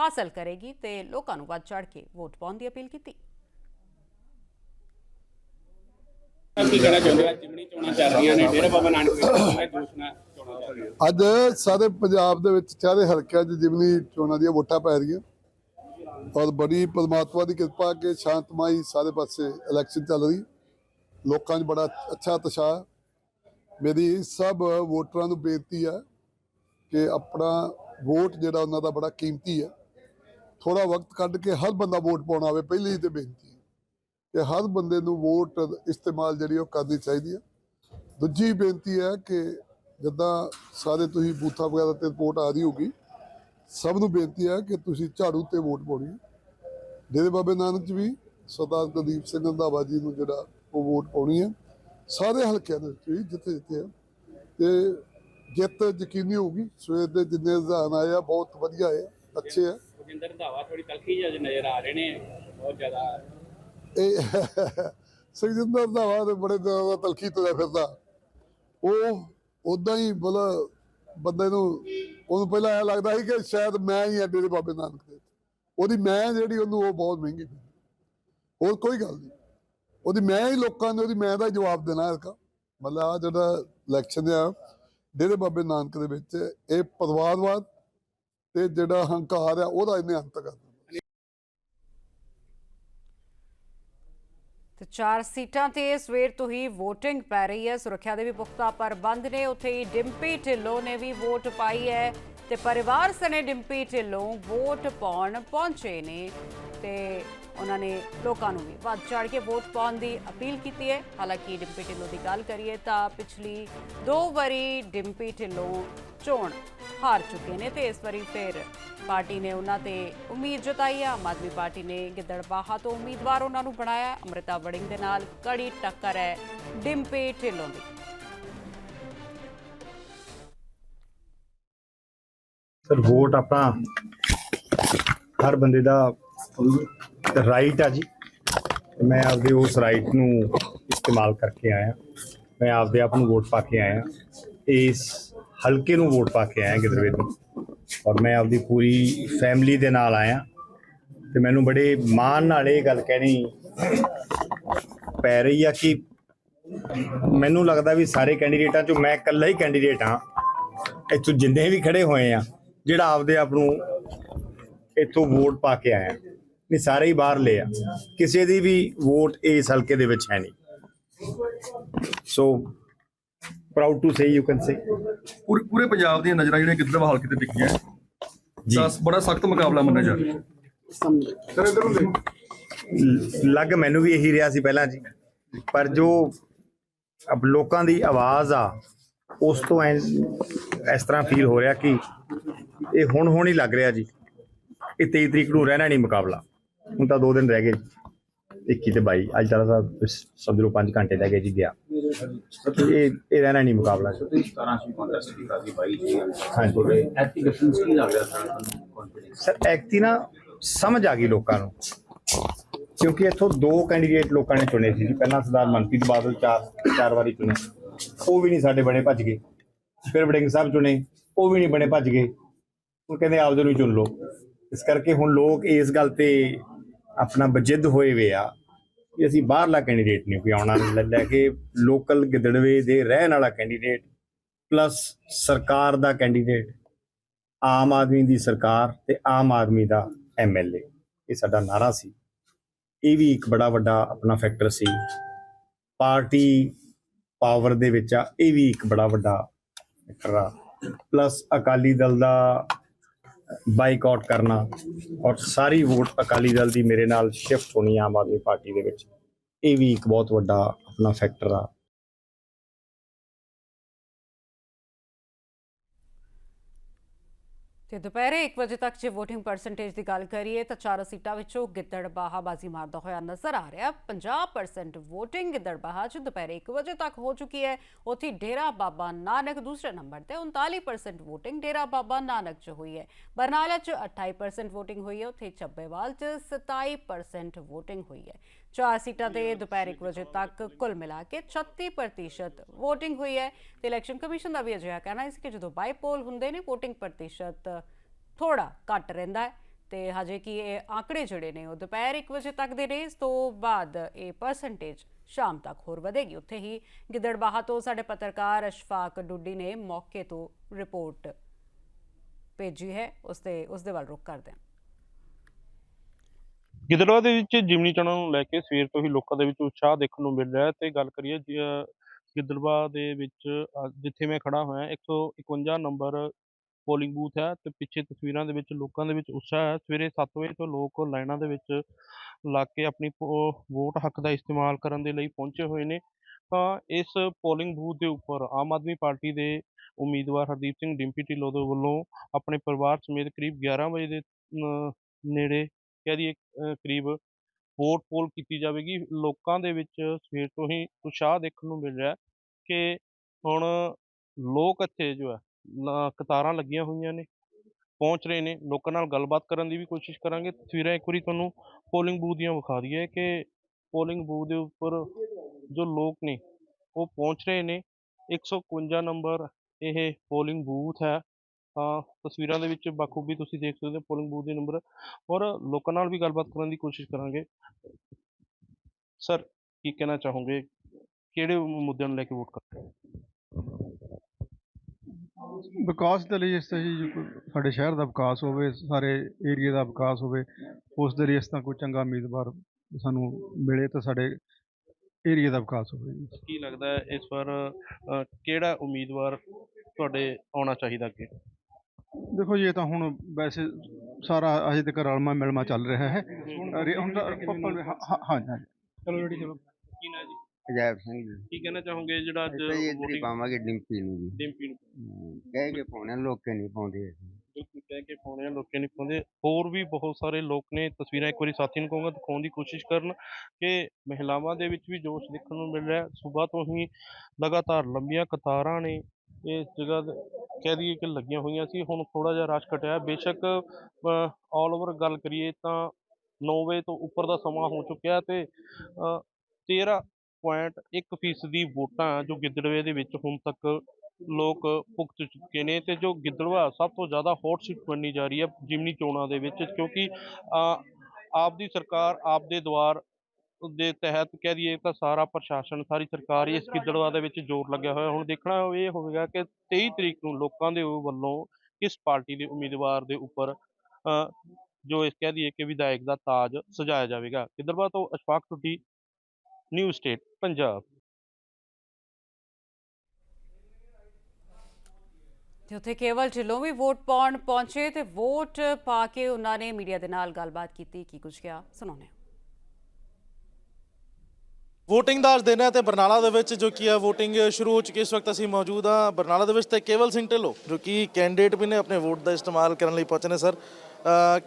Speaker 1: ਹਾਸਲ ਕਰੇਗੀ ਤੇ ਲੋਕਾਂ ਨੂੰ ਵੱਧ ਚੜ੍ਹ ਕੇ ਵੋਟ ਪਾਉਣ ਦੀ ਅਪੀਲ ਕੀਤੀ।
Speaker 11: ਕੀ ਕਹਿਣਾ ਚਾਹੁੰਦੇ ਆ ਜਿਮਣੀ ਚੋਣਾਂ ਚੱਲ ਰਹੀਆਂ ਨੇ, ਡੇਰਾ ਬਾਬਾ ਨਾਨਕ ਦੇ ਸਾਹਮਣੇ ਜੋਸ਼ਨਾ ਚੋਣਾਂ ਚੱਲ ਰਹੀਆਂ?
Speaker 6: ਅੱਜ ਸਾਰੇ ਪੰਜਾਬ ਦੇ ਵਿੱਚ ਚਾਰੇ ਹਲਕਿਆਂ 'ਚ ਜਿਮਨੀ ਚੋਣਾਂ ਦੀਆਂ ਵੋਟਾਂ ਪੈ ਰਹੀਆਂ। ਔਰ ਬੜੀ ਪਰਮਾਤਮਾ ਦੀ ਕਿਰਪਾ ਕਿ ਸ਼ਾਂਤਮਈ ਸਾਰੇ ਪਾਸੇ ਇਲੈਕਸ਼ਨ ਚੱਲ ਰਹੀ। ਲੋਕਾਂ 'ਚ ਬੜਾ ਅੱਛਾ ਉਤਸ਼ਾਹ ਮੇਰੀ ਸਭ ਵੋਟਰਾਂ ਨੂੰ ਬੇਨਤੀ ਆ ਕਿ ਆਪਣਾ ਵੋਟ ਜਿਹੜਾ ਉਹਨਾਂ ਦਾ ਬੜਾ ਕੀਮਤੀ ਆ ਥੋੜਾ ਵਕਤ ਕੱਢ ਕੇ ਹਰ ਬੰਦਾ ਵੋਟ ਪਾਉਣਾ ਆਵੇ, ਪਹਿਲੀ ਤੇ ਬੇਨਤੀ ਕਿ ਹਰ ਬੰਦੇ ਨੂੰ ਵੋਟ ਇਸਤੇਮਾਲ ਜਿਹੜੀ ਉਹ ਕਰਨੀ ਚਾਹੀਦੀ ਹੈ ਦੂਜੀ ਬੇਨਤੀ ਹੈ ਕਿ ਜਿੱਦਾਂ ਸਾਰੇ ਤੁਸੀਂ ਬੂਥਾਂ ਵਗੈਰਾ ਤੇ ਰਿਪੋਰਟ ਆ ਰਹੀ ਹੋਗੀ ਸਭ ਨੂੰ ਬੇਨਤੀ ਹੈ ਕਿ ਤੁਸੀਂ ਝਾੜੂ ਤੇ ਵੋਟ ਪਾਉਣੀ ਹੈ ਡੇਰੇ ਬਾਬੇ ਨਾਨਕ ਜੀ ਵੀ ਸਰਦਾਰ ਕੁਲਦੀਪ ਸਿੰਘ ਰੰਧਾਵਾ ਜੀ ਨੂੰ ਜਿਹੜਾ ਉਹ ਵੋਟ ਪਾਉਣੀ ਹੈ ਸਾਰੇ ਹਲਕਿਆਂ ਦੇ ਵਿੱਚ ਵੀ, ਜਿੱਥੇ ਜਿੱਥੇ ਹੈ ਤੇ ਜਿੱਤ ਯਕੀਨੀ ਹੋਊਗੀ, ਸਵੇਰ ਦੇ ਜਿੰਨੇ ਰੁਝਾਨ ਆਏ ਆ, ਬਹੁਤ ਵਧੀਆ ਹੈ ਅੱਛੇ ਆ।
Speaker 11: ਸੁਖਿੰਦਰ ਰੰਧਾਵਾ ਥੋੜੀ ਤਲਖੀ ਜਿਹੀ ਨਜ਼ਰ ਆ ਰਹੇ ਨੇ, ਬਹੁਤ ਜ਼ਿਆਦਾ
Speaker 6: ਇਹ ਸੁਖਜਿੰਦਰ ਰੰਧਾਵਾ ਦੇ ਬੜੇ ਦਿਨਾਂ ਦਾ ਤਲਖੀ ਤੁਰਿਆ ਫਿਰਦਾ। ਉਹ ਉਦਾਂ ਹੀ ਬਲਾ ਬੰਦੇ ਨੂੰ ਉਹਨੂੰ ਪਹਿਲਾਂ ਐ ਲੱਗਦਾ ਸੀ ਕਿ ਸ਼ਾਇਦ ਮੈਂ ਹੀ ਅੱਡੇ ਦੇ ਬਾਬੇ ਨਾਨਕ ਦੇ ਉਹਦੀ ਮੈਂ ਜਿਹੜੀ ਉਹਨੂੰ ਉਹ ਬਹੁਤ ਮਹਿੰਗੀ ਪਈ ਹੋਰ ਕੋਈ ਗੱਲ ਨਹੀਂ। ਉਹਦੀ ਮੈਂ ਹੀ ਲੋਕਾਂ ਨੇ ਉਹਦੀ ਮੈਂ ਦਾ ਜਵਾਬ ਦੇਣਾ ਇਸਕਾ ਮਤਲਬ ਆ ਜਿਹੜਾ ਇਲੈਕਸ਼ਨ ਆ, ਡੇਰੇ ਬਾਬੇ ਨਾਨਕ ਦੇ ਵਿੱਚ ਇਹ ਪਰਿਵਾਰਵਾਦ ਤੇ ਜਿਹੜਾ ਹੰਕਾਰ ਆ, ਉਹਦਾ ਇਹਨੇ ਅੰਤ ਕਰਦਾ
Speaker 1: ਤੇ ਚਾਰ ਸੀਟਾਂ ਤੇ ਸਵੇਰ ਤੋਂ ਹੀ VOTING ਪੈ ਰਹੀ ਹੈ। ਸੁਰੱਖਿਆ ਦੇ ਵੀ ਪੁਖਤਾ ਪ੍ਰਬੰਧ ਨੇ। ਉੱਥੇ ਹੀ ਡਿੰਪੀ ਢਿੱਲੋਂ ਨੇ ਵੀ ਵੋਟ ਪਾਈ ਹੈ ਤੇ ਪਰਿਵਾਰ ਸਨੇ ਡਿੰਪੀ ਢਿੱਲੋਂ ਵੋਟ ਪਾਉਣ ਪਹੁੰਚੇ ਨੇ ਤੇ ਉਹਨਾਂ ਨੇ ਲੋਕਾਂ ਨੂੰ ਵੀ ਵੱਧ ਚੜ ਕੇ ਵੋਟ ਪਾਉਣ ਦੀ ਅਪੀਲ ਕੀਤੀ ਹੈ। ਹਾਲਾਂਕਿ ਡਿੰਪੀ ਢਿੱਲੋਂ ਦੀ ਗੱਲ ਕਰੀਏ ਤਾਂ ਪਿਛਲੀ ਦੋ ਵਾਰੀ ਡਿੰਪੀ ਢਿੱਲੋਂ ਚੋਣ ਹਾਰ ਚੁੱਕੇ ਨੇ ਤੇ ਇਸ ਵਾਰੀ ਫਿਰ ਪਾਰਟੀ ਨੇ ਉਹਨਾਂ ਤੇ ਉਮੀਦ ਜਤਾਈ ਆਮ ਆਦਮੀ ਪਾਰਟੀ ਨੇ ਗਿੱਦੜਬਾਹਾ ਤੋਂ ਉਮੀਦਵਾਰ ਉਹਨਾਂ ਨੂੰ ਬਣਾਇਆ। ਹੈ। ਵੜਿੰਗ ਦੇ ਨਾਲ ਕੜੀ ਟੱਕਰ ਹੈ। ਡਿੰਪੀ ਢਿੱਲੋਂ ਦੀ।
Speaker 12: ਸਰ, ਵੋਟ ਆਪਣਾ ਹਰ ਬੰਦੇ ਦਾ ਰਾਈਟ ਆ ਜੀ। ਮੈਂ ਆਪਦੇ ਉਸ ਰਾਈਟ ਨੂੰ ਇਸਤੇਮਾਲ ਕਰਕੇ ਆਇਆ। ਮੈਂ ਆਪਦੇ ਆਪ ਨੂੰ ਵੋਟ ਪਾ ਕੇ ਆਇਆ। ਇਸ ਹਲਕੇ ਨੂੰ ਵੋਟ ਪਾ ਕੇ ਆਇਆ ਗਿੱਦੜਵੇ ਤੋਂ ਔਰ ਮੈਂ ਆਪਦੀ ਪੂਰੀ ਫੈਮਿਲੀ ਦੇ ਨਾਲ ਆਇਆ। ਤੇ ਮੈਨੂੰ ਬੜੇ ਮਾਣ ਨਾਲ ਇਹ ਗੱਲ ਕਹਿਣੀ ਪੈ ਰਹੀ ਆ ਕਿ ਮੈਨੂੰ ਲੱਗਦਾ ਵੀ ਸਾਰੇ ਕੈਂਡੀਡੇਟਾਂ ਚੋਂ ਮੈਂ ਇਕੱਲਾ ਹੀ ਕੈਂਡੀਡੇਟ ਹਾਂ। ਇੱਥੋਂ ਜਿੰਨੇ ਵੀ ਖੜੇ ਹੋਏ ਆ, ਜਿਹੜਾ ਆਪਦੇ ਆਪ ਨੂੰ ਇੱਥੋਂ ਵੋਟ ਪਾ ਕੇ ਆਇਆ। ਨਹੀਂ ਸਾਰੇ ਹੀ ਬਾਹਰ ਲਏ ਆ। ਕਿਸੇ ਦੀ ਵੀ ਵੋਟ ਇਸ ਹਲਕੇ ਦੇ ਵਿੱਚ ਹੈ ਨਹੀਂ। So proud to say you can say
Speaker 6: ਪੂਰੇ ਪੂਰੇ ਪੰਜਾਬ ਦੀਆਂ ਨਜ਼ਰਾਂ ਜਿਹੜੀਆਂ ਗਿੱਦੜਵਾ ਹਲਕੇ ਤੇ ਟਿਕੀਆਂ। ਤਾਂ ਬੜਾ ਸਖਤ ਮੁਕਾਬਲਾ ਮੰਨਿਆ ਜਾ ਰਿਹਾ। ਸਰ ਇਧਰ ਨੂੰ ਦੇਖ
Speaker 12: ਲੱਗ ਮੈਨੂੰ ਵੀ ਇਹੀ ਰਿਹਾ ਸੀ ਪਹਿਲਾਂ ਜੀ। ਪਰ ਜੋ ਅਬ ਲੋਕਾਂ ਦੀ ਆਵਾਜ਼ ਆ ਉਸ ਤੋਂ ਐਂ ਇਸ ਤਰ੍ਹਾਂ ਫੀਲ ਹੋ ਰਿਹਾ ਕਿ ਇਹ ਹੁਣ ਹੁਣ ਹੀ ਲੱਗ ਰਿਹਾ ਜੀ। ਇਹ 23 ਤਰੀਕ ਨੂੰ ਰਹਿਣਾ ਨਹੀਂ ਮੁਕਾਬਲਾ। ਹੁਣ ਤਾਂ 2 ਦਿਨ ਰਹਿ ਗਏ 21 ਤੇ 22 ਅੱਜ ਤਾਂ ਤਾਂ ਸਮਝ ਲਓ 5 ਘੰਟੇ ਗਏ ਜੀ ਗਿਆ। ਇਹ ਇਹ ਰਹਿਣਾ ਨਹੀਂ ਮੁਕਾਬਲਾ।
Speaker 3: 17 ਸੀ ਕੰਟੈਸਟ ਦੀ ਕਾਦੀ ਬਾਈ ਜੀ
Speaker 12: ਹਾਂਜੀ
Speaker 3: ਤੁਹਾਡੇ ਐਕਟਿਵ ਡਿਫਰੈਂਸ ਕੀ ਲੱਗ ਰਿਹਾ ਤੁਹਾਨੂੰ? ਕੰਫੀਡੈਂਸ
Speaker 12: ਸਰ ਐਕਟੀ ਨਾ ਸਮਝ ਆ ਗਈ ਲੋਕਾਂ ਨੂੰ। ਕਿਉਂਕਿ ਇੱਥੋਂ ਦੋ ਕੈਂਡੀਡੇਟ ਲੋਕਾਂ ਨੇ ਚੁਣੇ ਸੀ ਜੀ। ਪਹਿਲਾਂ ਸਰਦਾਰ ਮਨਪ੍ਰੀਤ ਬਾਦਲ ਚਾਰ ਚਾਰ ਵਾਰੀ ਚੁਣੇ। ਉਹ ਵੀ ਨਹੀਂ ਸਾਡੇ ਬਣੇ ਭੱਜ ਗਏ। ਫਿਰ ਵੜਿੰਗ ਸਾਹਿਬ ਚੁਣੇ। ਉਹ ਵੀ ਨਹੀਂ ਬਣੇ ਭੱਜ ਗਏ। ਉਹ ਕਹਿੰਦੇ ਆਪਦੇ ਨੂੰ ਹੀ ਚੁਣ ਲਓ। ਇਸ ਕਰਕੇ ਹੁਣ ਲੋਕ ਇਸ ਗੱਲ ਤੇ ਆਪਣਾ ਬਜਿੱਦ ਹੋਏ ਵੇ ਆ ਕਿ ਅਸੀਂ ਬਾਹਰਲਾ ਕੈਂਡੀਡੇਟ ਨਹੀਂ ਕੋਈ ਆਉਣਾ, ਲੈ- ਕੇ ਲੋਕਲ ਗਿੱਦੜਵੇ ਦੇ ਰਹਿਣ ਵਾਲਾ ਕੈਂਡੀਡੇਟ ਪਲੱਸ ਸਰਕਾਰ ਦਾ ਕੈਂਡੀਡੇਟ ਆਮ ਆਦਮੀ ਦੀ ਸਰਕਾਰ ਤੇ ਆਮ ਆਦਮੀ ਦਾ ਐਮਐਲਏ ਇਹ ਸਾਡਾ ਨਾਰਾ ਸੀ। ਇਹ ਵੀ ਇੱਕ ਬੜਾ ਵੱਡਾ ਆਪਣਾ ਫੈਕਟਰ ਸੀ। ਪਾਰਟੀ ਪਾਵਰ ਦੇ ਵਿੱਚ ਆ, ਇਹ ਵੀ ਇੱਕ ਬੜਾ ਵੱਡਾ ਫੈਕਟਰ ਆ। ਪਲੱਸ ਅਕਾਲੀ ਦਲ ਦਾ ਬਾਈਕਾਟ ਕਰਨਾ ਔਰ ਸਾਰੀ ਵੋਟ ਅਕਾਲੀ ਦਲ ਦੀ ਮੇਰੇ ਨਾਲ ਸ਼ਿਫਟ ਹੋਣੀ ਆਮ ਆਦਮੀ ਪਾਰਟੀ ਦੇ ਵਿੱਚ। ਇਹ ਵੀ ਇੱਕ ਬਹੁਤ ਵੱਡਾ ਆਪਣਾ ਫੈਕਟਰ ਆ।
Speaker 1: ਤੇ ਦੁਪਹਿਰੇ 1 ਵਜੇ ਤੱਕ ਜੇ VOTING ਪਰਸੈਂਟੇਜ ਦੀ ਗੱਲ ਕਰੀਏ ਤਾਂ ਚਾਰ ਸੀਟਾਂ ਵਿੱਚੋਂ ਗਿੱਦੜਬਾਹਾ ਬਾਜ਼ੀ ਮਾਰਦਾ ਹੋਇਆ ਨਜ਼ਰ ਆ ਰਿਹਾ। 50% VOTING ਗਿੱਦੜਬਾਹਾ 'ਚ ਦੁਪਹਿਰੇ 1 ਵਜੇ ਤੱਕ ਹੋ ਚੁੱਕੀ ਹੈ। ਉੱਥੇ ਡੇਰਾ ਬਾਬਾ ਨਾਨਕ ਦੂਸਰੇ ਨੰਬਰ ਤੇ 39% VOTING ਡੇਰਾ ਬਾਬਾ ਨਾਨਕ 'ਚ ਹੋਈ ਹੈ। ਬਰਨਾਲਾ 'ਚ 28% VOTING ਹੋਈ ਹੈ। ਉੱਥੇ ਚੱਬੇਵਾਲ 'ਚ 27% VOTING ਹੋਈ ਹੈ। ਚਾਰ ਸੀਟਾਂ ਤੇ ਦੁਪਹਿਰ 1 ਵਜੇ ਤੱਕ ਕੁੱਲ ਮਿਲਾ ਕੇ 36% VOTING ਹੋਈ ਹੈ ਤੇ ਇਲੈਕਸ਼ਨ ਕਮਿਸ਼ਨ ਦਾ ਵੀ ਅਜਿਹਾ ਕਹਿਣਾ ਹੈ ਕਿ ਜਦੋਂ ਬਾਈ ਪੋਲ ਹੁੰਦੇ ਨੇ VOTING ਪ੍ਰਤੀਸ਼ਤ ਥੋੜਾ ਘੱਟ ਰਹਿੰਦਾ ਹੈ ਤੇ ਹਜੇ ਕਿ ਇਹ ਆંકੜੇ ਜਿਹੜੇ ਨੇ ਉਹ ਦੁਪਹਿਰ 1 ਵਜੇ ਤੱਕ ਦੇ ਨੇ ਇਸ ਤੋਂ ਬਾਅਦ ਇਹ ਪਰਸੈਂਟੇਜ ਸ਼ਾਮ ਤੱਕ ਹੋਰ ਵਧੇਗੀ। ਉੱਥੇ ਹੀ ਗਿੱਦੜਬਾਹਾ ਤੋਂ ਸਾਡੇ ਪੱਤਰਕਾਰ ਅਸ਼ਫਾਕ ਡੁੱਡੀ ਨੇ ਮੌਕੇ ਤੋਂ ਰਿਪੋਰਟ ਭੇਜੀ ਹੈ। ਉਸ ਤੇ ਉਸ ਦੇ ਵੱਲ ਰੁਕ ਕਰਦੇ ਹਾਂ।
Speaker 13: ਗਿੱਦੜਵਾ ਦੇ ਵਿੱਚ ਜਿਮਨੀ ਚੋਣਾਂ ਨੂੰ ਲੈ ਕੇ ਸਵੇਰ ਤੋਂ ਹੀ ਲੋਕਾਂ ਦੇ ਵਿੱਚ ਉਤਸ਼ਾਹ ਦੇਖਣ ਨੂੰ ਮਿਲ ਰਿਹਾ ਹੈ ਤੇ ਗੱਲ ਕਰੀਏ ਜੀ, ਗਿੱਦੜਵਾ ਦੇ ਵਿੱਚ ਜਿੱਥੇ ਮੈਂ ਖੜਾ ਹੋਇਆ 151 ਨੰਬਰ ਪੋਲਿੰਗ ਬੂਥ ਹੈ ਤੇ ਪਿੱਛੇ ਤਸਵੀਰਾਂ ਦੇ ਵਿੱਚ ਲੋਕਾਂ ਦੇ ਵਿੱਚ ਉਤਸ਼ਾਹ ਹੈ। ਸਵੇਰੇ 7 ਵਜੇ ਤੋਂ ਲੋਕ ਲਾਈਨਾਂ ਦੇ ਵਿੱਚ ਲੱਗ ਕੇ ਆਪਣੀ ਪੋ- ਵੋਟ ਹੱਕ ਦਾ ਇਸਤੇਮਾਲ ਕਰਨ ਦੇ ਲਈ ਪਹੁੰਚੇ ਹੋਏ ਨੇ। ਤਾਂ ਇਸ ਪੋਲਿੰਗ ਬੂਥ ਦੇ ਉੱਪਰ ਆਮ ਆਦਮੀ ਪਾਰਟੀ ਦੇ ਉਮੀਦਵਾਰ ਹਰਦੀਪ ਸਿੰਘ ਡਿੰਪੀ ਢਿੱਲੋਂ ਦੇ ਵੱਲੋਂ ਆਪਣੇ ਪਰਿਵਾਰ ਸਮੇਤ ਕਰੀਬ 11 ਵਜੇ ਦੇ ਨੇੜੇ ਕਹਿ ਦਈਏ ਕਰੀਬ ਵੋਟ ਪੋਲ ਕੀਤੀ ਜਾਵੇਗੀ। ਲੋਕਾਂ ਦੇ ਵਿੱਚ ਸਵੇਰ ਤੋਂ ਹੀ ਉਤਸ਼ਾਹ ਦੇਖਣ ਨੂੰ ਮਿਲ ਰਿਹਾ ਕਿ ਹੁਣ ਲੋਕ ਇੱਥੇ ਜੋ ਹੈ ਕਤਾਰਾਂ ਲੱਗੀਆਂ ਹੋਈਆਂ ਨੇ, ਪਹੁੰਚ ਰਹੇ ਨੇ। ਲੋਕਾਂ ਨਾਲ ਗੱਲਬਾਤ ਕਰਨ ਦੀ ਵੀ ਕੋਸ਼ਿਸ਼ ਕਰਾਂਗੇ। ਤਸਵੀਰਾਂ ਇੱਕ ਵਾਰੀ ਤੁਹਾਨੂੰ ਪੋਲਿੰਗ ਬੂਥ ਦੀਆਂ ਵਿਖਾ ਦਈਏ ਕਿ ਪੋਲਿੰਗ ਬੂਥ ਦੇ ਉੱਪਰ ਜੋ ਲੋਕ ਨੇ, ਉਹ ਪਹੁੰਚ ਰਹੇ ਨੇ। 151 ਨੰਬਰ ਇਹ ਪੋਲਿੰਗ ਬੂਥ ਹੈ। ਤਾਂ ਤਸਵੀਰਾਂ ਦੇ ਵਿੱਚ ਬਖੂਬੀ ਤੁਸੀਂ ਦੇਖ ਸਕਦੇ ਹੋ ਪੋਲਿੰਗ ਬੂਥ ਦੇ ਨੰਬਰ ਔਰ ਲੋਕਾਂ ਨਾਲ ਵੀ ਗੱਲਬਾਤ ਕਰਨ ਦੀ ਕੋਸ਼ਿਸ਼ ਕਰਾਂਗੇ। ਸਰ ਕੀ ਕਹਿਣਾ ਚਾਹੋਗੇ? ਕਿਹੜੇ ਮੁੱਦਿਆਂ ਨੂੰ ਲੈ ਕੇ ਵੋਟ ਕਰ ਰਹੇ ਹੋ?
Speaker 14: ਵਿਕਾਸ ਦੇ ਲਈ ਇਸ ਤੇ ਜੀ ਕੋਈ ਸਾਡੇ ਸ਼ਹਿਰ ਦਾ ਵਿਕਾਸ ਹੋਵੇ ਸਾਰੇ ਏਰੀਆ ਦਾ ਵਿਕਾਸ ਹੋਵੇ ਉਸ ਦੇ ਲਈ ਇਸ ਤਾਂ ਕੋਈ ਚੰਗਾ ਉਮੀਦਵਾਰ ਸਾਨੂੰ ਮਿਲੇ ਤਾਂ ਸਾਡੇ ਏਰੀਆ ਦਾ ਵਿਕਾਸ ਹੋਵੇ
Speaker 13: ਕੀ ਲੱਗਦਾ ਹੈ ਇਸ ਵਾਰ ਕਿਹੜਾ ਉਮੀਦਵਾਰ ਤੁਹਾਡੇ ਆਉਣਾ ਚਾਹੀਦਾ ਅੱਗੇ?
Speaker 14: ਦੇਖੋ ਜੀ ਇਹ ਤਾਂ ਹੁਣ ਵੈਸੇ ਸਾਰਾ ਅਜੇ ਤੱਕ ਰਲਮਾ ਮਿਲਮਾ ਚੱਲ ਰਿਹਾ ਹੈ। ਅਰੇ ਹੁਣ ਤਾਂ ਆਪਾਂ- ਹਾਂ ਹਾਂ ਹਾਂ ਚਲੋ ਰੈਡੀ ਚਲੋ।
Speaker 13: ਕੀ ਨਾ ਜੀ?
Speaker 15: ਅਜੈਬ ਸਿੰਘ ਜੀ।
Speaker 13: ਕੀ ਕਹਿਣਾ ਚਾਹੋਗੇ ਜਿਹੜਾ ਅੱਜ
Speaker 15: ਅਸੀਂ ਜੀ ਇੱਧਰ ਹੀ
Speaker 13: voting-
Speaker 15: ਪਾਵਾਂਗੇ ਡਿੰਪੀ ਨੂੰ ਜੀ।
Speaker 13: ਡਿੰਪੀ ਨੂੰ।
Speaker 15: ਕਹਿ ਕੇ ਪਾਉਣੇ ਲੋਕੇ ਨਹੀਂ ਪਾਉਂਦੇ ਅਸੀਂ।
Speaker 13: ਬਿਲਕੁਲ ਕਹਿ ਕੇ ਪਾਉਣੇ ਆ ਲੋਕਾਂ ਨਹੀਂ ਪਾਉਂਦੇ। ਹੋਰ ਵੀ ਬਹੁਤ ਸਾਰੇ ਲੋਕ ਨੇ ਤਸਵੀਰਾਂ ਇੱਕ ਵਾਰੀ ਸਾਥੀ ਨੂੰ ਕਹੂੰਗਾ ਦਿਖਾਉਣ ਦੀ ਕੋਸ਼ਿਸ਼ ਕਰਨ ਕਿ ਮਹਿਲਾਵਾਂ ਦੇ ਵਿੱਚ ਵੀ ਜੋਸ਼ ਦੇਖਣ ਨੂੰ ਮਿਲ ਰਿਹਾ ਸਵੇਰ ਤੋਂ ਹੀ ਲਗਾਤਾਰ ਲੰਬੀਆਂ ਕਤਾਰਾਂ ਨੇ ਇਸ ਜਗ੍ਹਾ ਤੇ ਕਹਿ ਦਈਏ ਕਿ ਲੱਗੀਆਂ ਹੋਈਆਂ ਸੀ ਹੁਣ ਥੋੜਾ ਜਿਹਾ ਰਸ਼ ਘਟਿਆ। ਬੇਸ਼ੱਕ ਆਲ ਓਵਰ ਗੱਲ ਕਰੀਏ ਤਾਂ 9 ਵਜੇ ਤੋਂ ਉੱਪਰ ਦਾ ਸਮਾਂ ਹੋ ਚੁੱਕਿਆ ਤੇ ਅ, 13.1 ਫੀਸਦੀ ਵੋਟਾਂ ਜੋ ਗਿੱਦੜਵੇ ਦੇ ਵਿੱਚ ਹੁਣ ਤੱਕ ਲੋਕ ਭੁਗਤ ਚੁੱਕੇ ਨੇ ਤੇ ਜੋ ਗਿੱਦੜਵਾ ਸਭ ਤੋਂ ਜ਼ਿਆਦਾ ਹੌਟ ਸੀਟ ਬਣਨੀ ਜਾ ਰਹੀ ਹੈ ਜਿਮਨੀ ਚੋਣਾਂ ਦੇ ਵਿੱਚ ਕਿਉਂਕਿ ਅ, ਆਪ ਦੀ ਸਰਕਾਰ ਆਪ ਦੇ ਦੁਆਰ ਦੇ ਤਹਿਤ ਕਹਿ ਦਈਏ ਤਾਂ ਸਾਰਾ ਪ੍ਰਸ਼ਾਸਨ, ਸਾਰੀ ਸਰਕਾਰ ਹੀ ਇਸ ਗਿੱਦੜਵਾ ਦੇ ਵਿੱਚ ਜ਼ੋਰ ਲੱਗਿਆ ਹੋਇਆ। ਹੁਣ ਦੇਖਣਾ ਇਹ ਹੋਵੇਗਾ ਕਿ 23 ਤਰੀਕ ਨੂੰ ਲੋਕਾਂ ਦੇ ਵੱਲੋਂ ਕਿਸ ਪਾਰਟੀ ਦੇ ਉਮੀਦਵਾਰ ਦੇ ਉੱਪਰ ਜੋ ਇਸ ਕਹਿ ਦਈਏ ਕਿ ਵਿਧਾਇਕ ਦਾ ਤਾਜ ਸਜਾਇਆ ਜਾਵੇਗਾ। ਗਿੱਦੜਵਾ ਤੋਂ ਅਸ਼ਫਾਕ ਟੁੱਟੀ ਨਿਊ ਸਟੇਟ, ਪੰਜਾਬ।
Speaker 1: ਤੇ ਉੱਥੇ ਕੇਵਲ ਢਿੱਲੋਂ ਵੀ ਵੋਟ ਪਾਉਣ ਪਹੁੰਚੇ ਤੇ ਵੋਟ ਪਾ ਕੇ ਉਹਨਾਂ ਨੇ ਮੀਡੀਆ ਦੇ ਨਾਲ ਗੱਲਬਾਤ ਕੀਤੀ। ਕੀ ਕੁਝ ਕਿਹਾ? ਸੁਣਾਉਂਦੇ ਹਾਂ
Speaker 16: ਵੋਟਿੰਗ ਦਾ ਅੱਜ ਦਿਨ ਹੈ ਤੇ ਬਰਨਾਲਾ ਦੇ ਵਿੱਚ ਜੋ ਕੀ ਹੈ VOTING ਸ਼ੁਰੂ ਹੋ ਚੁੱਕੀ ਇਸ ਵਕਤ ਅਸੀਂ ਮੌਜੂਦ ਹਾਂ ਬਰਨਾਲਾ ਦੇ ਵਿੱਚ ਤੇ ਕੇਵਲ ਸਿੰਘ ਢਿੱਲੋਂ, ਜੋ ਕਿ ਕੈਂਡੀਡੇਟ ਵੀ ਨੇ ਆਪਣੇ ਵੋਟ ਦਾ ਇਸਤੇਮਾਲ ਕਰਨ ਲਈ ਪਹੁੰਚੇ ਨੇ ਸਰ।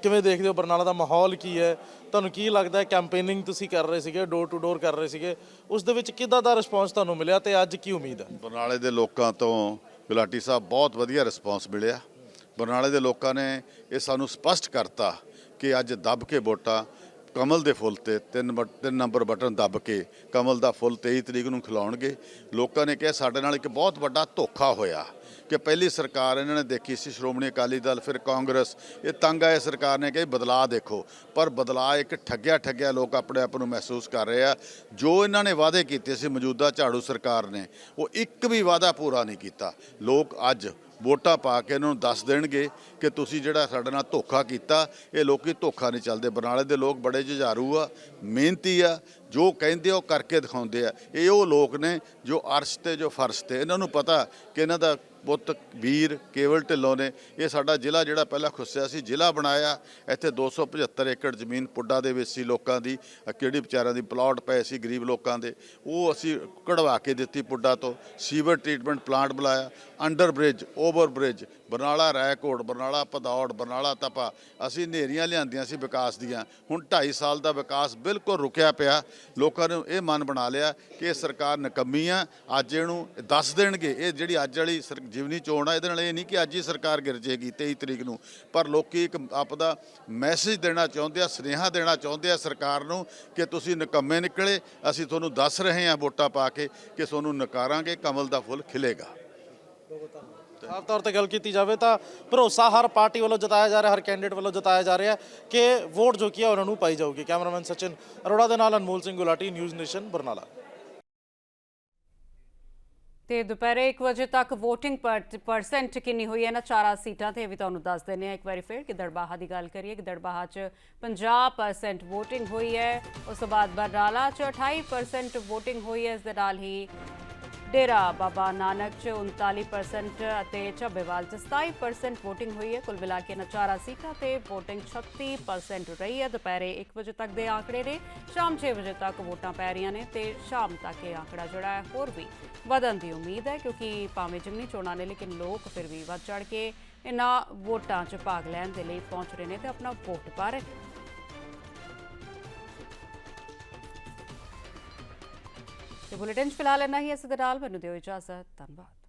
Speaker 16: ਕਿਵੇਂ ਦੇਖਦੇ ਹੋ ਬਰਨਾਲਾ ਦਾ ਮਾਹੌਲ ਕੀ ਹੈ? ਤੁਹਾਨੂੰ ਕੀ ਲੱਗਦਾ ਹੈ ਕੈਂਪੇਨਿੰਗ ਤੁਸੀਂ ਕਰ ਰਹੇ ਸੀਗੇ ਡੋਰ ਟੂ ਡੋਰ ਕਰ ਰਹੇ ਸੀਗੇ, ਉਸ ਦੇ ਵਿੱਚ ਕਿੱਦਾਂ ਦਾ ਰਿਸਪਾਂਸ ਤੁਹਾਨੂੰ ਮਿਲਿਆ ਤੇ ਅੱਜ ਕੀ ਉਮੀਦ ਹੈ?
Speaker 17: ਬਰਨਾਲੇ ਦੇ ਲੋਕਾਂ ਤੋਂ ਗੁਲਾਟੀ ਸਾਹਿਬ ਬਹੁਤ ਵਧੀਆ ਰਿਸਪਾਂਸ ਮਿਲਿਆ। ਬਰਨਾਲੇ ਦੇ ਲੋਕਾਂ ਨੇ ਇਹ ਸਾਨੂੰ ਸਪਸ਼ਟ ਕਰਤਾ ਕਿ ਅੱਜ ਦੱਬ ਕੇ ਵੋਟਾਂ ਕਮਲ ਦੇ ਫੁੱਲ ਤੇ ਤਿੰਨ ਬਟ- ਤਿੰਨ ਨੰਬਰ ਬਟਨ ਦੱਬ ਕੇ ਕਮਲ ਦਾ ਫੁੱਲ 23 ਤਰੀਕ ਨੂੰ ਖਿਲਾਉਣਗੇ। ਲੋਕਾਂ ਨੇ ਕਿਹਾ ਸਾਡੇ ਨਾਲ ਇੱਕ ਬਹੁਤ ਵੱਡਾ ਧੋਖਾ ਹੋਇਆ ਕਿ ਪਹਿਲੀ ਸਰਕਾਰ ਇਹਨਾਂ ਨੇ ਦੇਖੀ ਸੀ, ਸ਼੍ਰੋਮਣੀ ਅਕਾਲੀ ਦਲ, ਫਿਰ ਕਾਂਗਰਸ। ਇਹ ਤੰਗ ਆਏ ਸਰਕਾਰ ਨੇ ਕਿਹਾ ਬਦਲਾਅ ਦੇਖੋ। ਪਰ ਬਦਲਾਅ ਇੱਕ ਠੱਗਿਆ ਠੱਗਿਆ ਲੋਕ ਆਪਣੇ ਆਪ ਨੂੰ ਮਹਿਸੂਸ ਕਰ ਰਹੇ ਆ। ਜੋ ਇਹਨਾਂ ਨੇ ਵਾਅਦੇ ਕੀਤੇ ਸੀ ਮੌਜੂਦਾ ਝਾੜੂ ਸਰਕਾਰ ਨੇ, ਉਹ ਇੱਕ ਵੀ ਵਾਅਦਾ ਪੂਰਾ ਨਹੀਂ ਕੀਤਾ। ਲੋਕ ਅੱਜ ਵੋਟਾਂ ਪਾ ਕੇ ਇਹਨਾਂ ਨੂੰ ਦੱਸ ਦੇਣਗੇ ਕਿ ਤੁਸੀਂ ਜਿਹੜਾ ਸਾਡੇ ਨਾਲ ਧੋਖਾ ਕੀਤਾ, ਇਹ ਲੋਕੀ ਧੋਖਾ ਨਹੀਂ ਚੱਲਦੇ। ਬਰਨਾਲੇ ਦੇ ਲੋਕ ਬੜੇ ਜੁਝਾਰੂ ਆ। ਮਿਹਨਤੀ ਆ, ਜੋ ਕਹਿੰਦੇ ਉਹ ਕਰਕੇ ਦਿਖਾਉਂਦੇ ਆ। ਇਹ ਉਹ ਲੋਕ ਨੇ ਜੋ ਅਰਸ਼ ਤੇ ਜੋ ਫਰਸ਼ ਤੇ, ਇਹਨਾਂ ਨੂੰ ਪਤਾ ਕਿ ਇਹਨਾਂ ਦਾ ਪੁੱਤ ਵੀਰ ਕੇਵਲ ਢਿੱਲੋਂ ਨੇ। ਇਹ ਸਾਡਾ ਜ਼ਿਲ੍ਹਾ ਜਿਹੜਾ ਪਹਿਲਾਂ ਖੁੱਸਿਆ ਸੀ, ਜ਼ਿਲ੍ਹਾ ਬਣਾਇਆ। ਇੱਥੇ 275 ਏਕੜ ਜ਼ਮੀਨ ਪੁੱਡਾ ਦੇ ਵਿੱਚ ਸੀ ਲੋਕਾਂ ਦੀ ਕਿਹੜੀ ਵਿਚਾਰਿਆਂ ਦੀ ਪਲਾਟ ਪਏ ਸੀ ਗਰੀਬ ਲੋਕਾਂ ਦੇ। ਉਹ ਅਸੀਂ ਕਢਵਾ ਕੇ ਦਿੱਤੀ ਪੁੱਡਾ ਤੋਂ, ਸੀਵਰ ਟ੍ਰੀਟਮੈਂਟ ਪਲਾਂਟ ਬੁਲਾਇਆ under bridge, over bridge Barnala Raikot Barnala Padaur, Barnala Tapa, ਅਸੀਂ ਨੇਰੀਆਂ ਲਿਆਂਦੀਆਂ ਸੀ ਵਿਕਾਸ ਦੀਆਂ। ਹੁਣ 2.5 ਸਾਲ ਦਾ ਵਿਕਾਸ ਬਿਲਕੁਲ ਰੁਕਿਆ ਪਿਆ। ਲੋਕਾਂ ਨੇ ਇਹ ਮਨ ਬਣਾ ਲਿਆ ਕਿ ਇਹ ਸਰਕਾਰ ਨਕੰਮੀ ਆ। ਅੱਜ ਇਹਨੂੰ ਦੱਸ ਦੇਣਗੇ। ਇਹ ਜਿਹੜੀ ਅੱਜ ਵਾਲੀ ਸਰ- ਜਿਮਨੀ ਚੋਣ ਆ, ਇਹਦੇ ਨਾਲ ਇਹ ਨਹੀਂ ਕਿ ਅੱਜ ਹੀ ਸਰਕਾਰ ਗਿਰ ਜੇਗੀ 23 ਤਰੀਕ ਨੂੰ। ਪਰ ਲੋਕੀ ਇੱਕ ਆਪਦਾ ਮੈਸੇਜ ਦੇਣਾ ਚਾਹੁੰਦੇ ਆ, ਸੁਨੇਹਾ ਦੇਣਾ ਚਾਹੁੰਦੇ ਆ ਸਰਕਾਰ ਨੂੰ ਕਿ ਤੁਸੀਂ ਨਕੰਮੇ ਨਿਕਲੇ। ਅਸੀਂ ਤੁਹਾਨੂੰ ਦੱਸ ਰਹੇ ਹਾਂ ਵੋਟਾਂ ਪਾ ਕੇ ਕਿ ਤੁਹਾਨੂੰ ਨਕਾਰਾਂਗੇ, ਕਮਲ ਦਾ ਫੁੱਲ ਖਿਲੇਗਾ।
Speaker 16: ਸਾਫ਼ ਤੌਰ ਤੇ ਗੱਲ ਕੀਤੀ ਜਾਵੇ ਤਾਂ ਭਰੋਸਾ ਹਰ ਪਾਰਟੀ ਵੱਲੋਂ ਜਤਾਇਆ ਜਾ ਰਿਹਾ, ਹਰ ਕੈਂਡੀਡੇਟ ਵੱਲੋਂ ਜਤਾਇਆ ਜਾ ਰਿਹਾ ਕਿ ਵੋਟ ਜੋ ਕੀ ਹੈ ਉਹਨਾਂ ਨੂੰ ਪਾਈ ਜਾਊਗੀ। ਕੈਮਰਾਮੈਨ ਸਚਿਨ ਅਰੋੜਾ ਦੇ ਨਾਲ ਅਨਮੋਲ ਸਿੰਘ ਗੁਲਾਟੀ ਨਿਊਜ਼ ਨੇਸ਼ਨ ਬਰਨਾਲਾ।
Speaker 1: ਤੇ ਦੁਪਹਿਰੇ 1 ਵਜੇ ਤੱਕ VOTING ਪਰਸੈਂਟ ਕਿੰਨੀ ਹੋਈ ਹੈ? ਨਾ ਚਾਰਾਂ ਸੀਟਾਂ ਤੇ ਇਹ ਵੀ ਤੁਹਾਨੂੰ ਦੱਸ ਦਿੰਦੇ ਆ ਇੱਕ ਵਾਰੀ ਫਿਰ ਗਿੱਦੜਬਾਹਾ ਦੀ ਗੱਲ ਕਰੀਏ। ਗਿੱਦੜਬਾਹਾ 'ਚ 50% VOTING ਹੋਈ ਹੈ। ਉਸ ਤੋਂ ਬਾਅਦ ਬਰਨਾਲਾ 'ਚ 28% VOTING ਹੋਈ ਹੈ। ਇਸ ਦੇ ਨਾਲ ਹੀ ਡੇਰਾ ਬਾਬਾ ਨਾਨਕ 'ਚ 39% ਅਤੇ ਝੱਬੇਵਾਲ 'ਚ 27% VOTING ਹੋਈ ਹੈ। ਕੁੱਲ ਮਿਲਾ ਕੇ ਇਹਨਾਂ ਚਾਰਾਂ ਸੀਟਾਂ ਤੇ VOTING 36% ਰਹੀ ਹੈ। ਦੁਪਹਿਰੇ 1 ਵਜੇ ਤੱਕ ਦੇ ਆંકੜੇ ਨੇ, ਸ਼ਾਮ 6 ਵਜੇ ਤੱਕ ਵੋਟਾਂ ਪੈ ਰਹੀਆਂ ਨੇ ਤੇ ਸ਼ਾਮ ਤੱਕ ਇਹ ਆંકੜਾ ਜਿਹੜਾ ਹੈ ਹੋਰ ਵੀ ਵਧਣ ਦੀ ਉਮੀਦ ਹੈ ਕਿਉਂਕਿ ਭਾਵੇਂ ਜਿਮਨੀ ਚੋਣਾਂ ਨੇ ਲੇਕਿਨ ਲੋਕ ਫਿਰ ਵੀ ਵੱਧ ਚੜ ਕੇ ਇਹਨਾਂ ਵੋਟਾਂ 'ਚ ਭਾਗ ਲੈਣ ਦੇ ਲਈ ਪਹੁੰਚ ਰਹੇ ਨੇ ਤੇ ਆਪਣਾ ਵੋਟ ਪਾ ਰਹੇ ਤੇ ਬੁਲੇਟਿਨ 'ਚ ਫਿਲਹਾਲ ਇੰਨਾ ਹੀ। ਇਸ ਦੇ ਨਾਲ ਮੈਨੂੰ ਦਿਓ ਇਜਾਜ਼ਤ। ਧੰਨਵਾਦ।